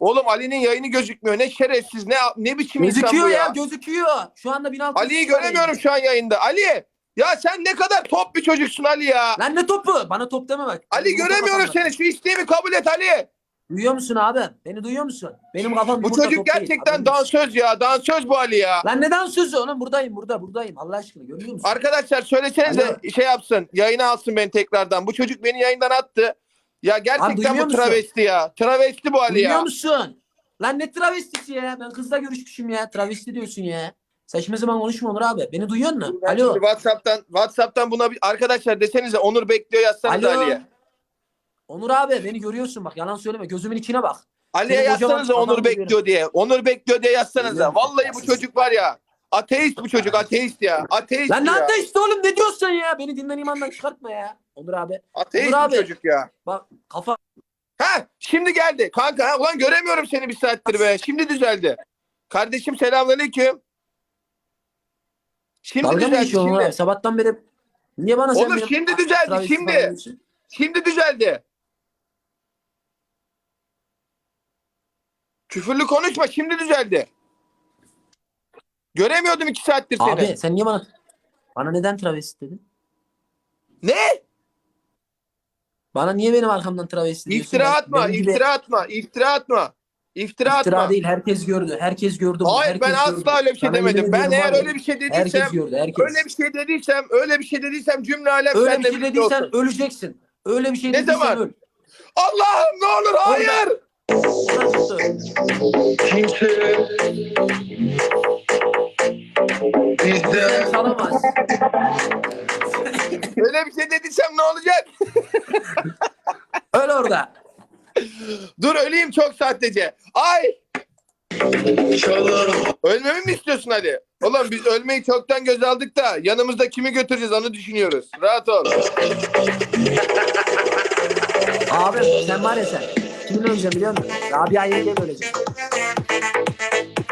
Oğlum Ali'nin yayını gözükmüyor. Ne şerefsiz ne ne biçim insan Gözüküyor bu ya. ya. gözüküyor. Şu anda 1600 Ali'yi göremiyorum şu an yayında. Ali ya sen ne kadar top bir çocuksun Ali ya. Lan ne topu? Bana top deme bak. Ali Benim göremiyorum seni. Şu isteğimi kabul et Ali. Duyuyor musun abi? Beni duyuyor musun? Benim kafam Bu çocuk top değil. gerçekten Haberin olsun. dansöz ya. Dansöz bu Ali ya. Lan neden sözü oğlum? Buradayım burada buradayım. Allah aşkına görüyor musun? Arkadaşlar söylesenize şey yapsın. Yayına alsın beni tekrardan. Bu çocuk beni yayından attı. Ya gerçekten duymuyor bu musun? travesti ya. Travesti bu Ali Duyuyor ya. musun? Lan ne travestisi ya? Ben kızla görüşmüşüm ya. Travesti diyorsun ya. Saçma zaman konuşma Onur abi. Beni duyuyor musun? Ben Alo. WhatsApp'tan WhatsApp'tan buna bir arkadaşlar desenize Onur bekliyor yazsanıza Alo. Ali'ye. Onur abi beni görüyorsun bak yalan söyleme. Gözümün içine bak. Ali'ye yazsanıza Onur bekliyor diye. Onur bekliyor diye yazsanıza. Vallahi bu çocuk var ya. Ateist bu çocuk ateist ya. Ateist Lan ne ya. işte oğlum ne diyorsun ya? Beni dinden imandan çıkartma ya. Onur abi. Ateist Onur abi. çocuk ya. Bak kafa Ha şimdi geldi. Kanka ha, ulan göremiyorum seni bir saattir be. Şimdi düzeldi. Kardeşim selamünaleyküm. Şimdi dalga mı düzeldi geçiyorsun Onur şimdi. Sabahtan beri niye bana sen Oğlum benim- şimdi düzeldi, travesti şimdi. falan diyorsun? Şimdi düzeldi. Küfürlü konuşma şimdi düzeldi. Göremiyordum iki saattir seni. Abi sen niye bana bana neden travesti dedin? Ne? Bana niye benim arkamdan travesti diyorsun? İftira Ben- atma, iftira atma, iftira atma. İftira, İftira atma. değil herkes gördü. Herkes gördü. bunu, Hayır herkes ben asla gördü. öyle bir şey Sana demedim. Ben eğer ya, öyle bir şey Herkes dediysem, gördü herkes. öyle bir şey dediysem, öyle bir şey dediysem cümle alem Öyle sen bir şey dediysen olsun. öleceksin. Öyle bir şey Ne dediysen zaman? öl. Allah'ım ne olur hayır. Kimse bizden salamaz. Öyle bir şey dediysem ne olacak? Öl orada. Dur öleyim çok sahtece. Ay. Ölmemi mi istiyorsun Ali? Oğlum biz ölmeyi çoktan göz aldık da yanımızda kimi götüreceğiz onu düşünüyoruz. Rahat ol. Abi sen var ya sen. Kiminle öleceksin biliyor musun? Rabia yengeyle öleceksin.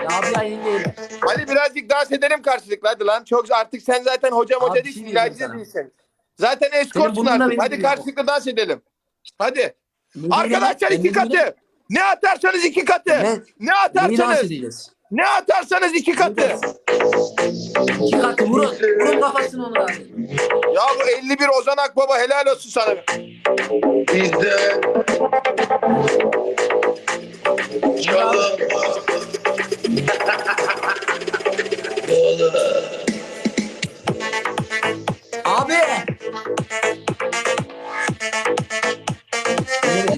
Rabia yengeyle. Ali birazcık dans edelim karşılıklı hadi lan. Çok artık sen zaten hocam Abi, hoca bir şey değilsin. diyeceğim sana. değilsin. Zaten eskortsun artık. Hadi duyuyor. karşılıklı dans edelim. Hadi. Müdürüne- Arkadaşlar iki müdürüne- katı. Ne atarsanız iki katı. Ne? Ne atarsanız. Ne atarsanız iki katı. İki katı vurun. Vurun kafasını abi. Ya bu 51 Ozan Akbaba helal olsun sana. Bizde çalın. Abi.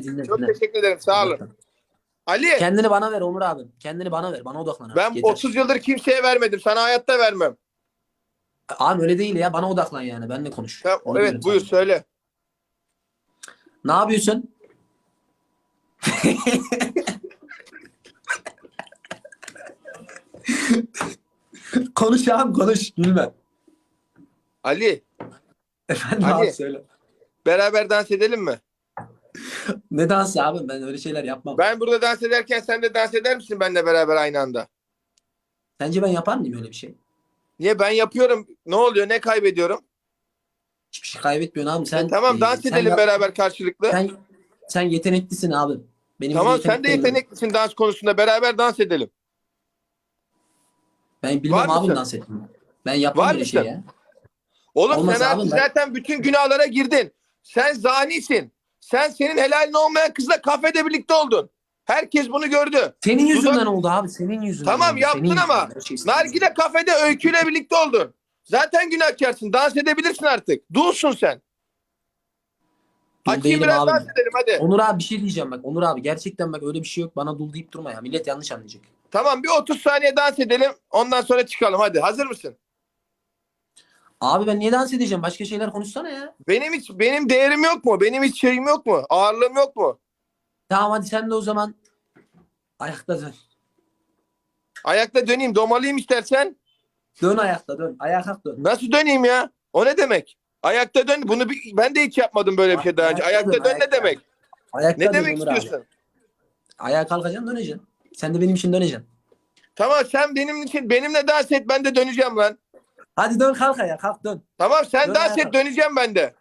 Dinle, Çok dinle. teşekkür ederim sağ olun. Ali Kendini bana ver Onur abi. Kendini bana ver. Bana odaklan. abi. ben Yeter. 30 yıldır kimseye vermedim. Sana hayatta vermem. Abi öyle değil ya. Bana odaklan yani. Benle konuş. Tamam, Onu evet buyur sana. söyle. Ne yapıyorsun? konuş abi konuş. Gülme. Ali Efendim Ali. abi söyle. beraber dans edelim mi? Ne dansı abi? Ben öyle şeyler yapmam. Ben burada dans ederken sen de dans eder misin benimle beraber aynı anda? Sence ben yapar mıyım öyle bir şey? Niye ben yapıyorum? Ne oluyor? Ne kaybediyorum? Hiçbir şey kaybetmiyorsun abi. Sen E, tamam e, dans sen edelim yap- beraber karşılıklı. Sen, sen yeteneklisin abi. Benim tamam sen de yeteneklerim yok. yeteneklisin dans konusunda beraber dans edelim. Ben bilmem Var abi mısın? dans etmeyi. Ben yapmam Var öyle şey mısın? ya. Oğlum Olmaz sen abi, artık ben- zaten bütün günahlara girdin. Sen zanisin. Sen senin helalin olmayan kızla kafede birlikte oldun. Herkes bunu gördü. Senin yüzünden Dudak- oldu abi. Senin yüzünden Tamam, oldu. yaptın Senin ama yüzünden her şey senin Nargile kafede öyküyle birlikte oldun. Zaten günahkarsın. Dans edebilirsin artık. Dulsun sen. Dul Açayım değilim biraz abi. dans edelim hadi. Onur abi bir şey diyeceğim bak. Onur abi gerçekten bak öyle bir şey yok. Bana dul deyip durma ya. Millet yanlış anlayacak. Tamam bir 30 saniye dans edelim. Ondan sonra çıkalım hadi. Hazır mısın? Abi ben niye dans edeceğim? Başka şeyler konuşsana ya. Benim hiç benim değerim yok mu? Benim hiç şeyim yok mu? Ağırlığım yok mu? Tamam hadi sen de o zaman ayakta dön. Ayakta döneyim, domalıyım istersen. Dön ayakta dön. Ayağa kalk dön. Nasıl döneyim ya? O ne demek? Ayakta dön. Bunu bir- ben de hiç yapmadım böyle bir şey daha önce. Ayakta dön ne ayakta. demek? Ayakta Ne dön demek Onur abi. istiyorsun? Ayağa kalkacaksın döneceksin. Sen de benim için döneceksin. Tamam sen benim için benimle dans et ben de döneceğim lan. Hadi dön kalk ayağa kalk dön. Tamam sen Dön dans ayağa. et döneceğim ben de.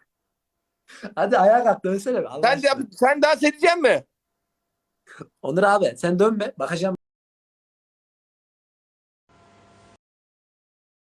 Hadi ayağa kalk dönsene. be, Allah Sen de, aşkına. sen dans edeceksin mi? Onur abi sen dönme. Bakacağım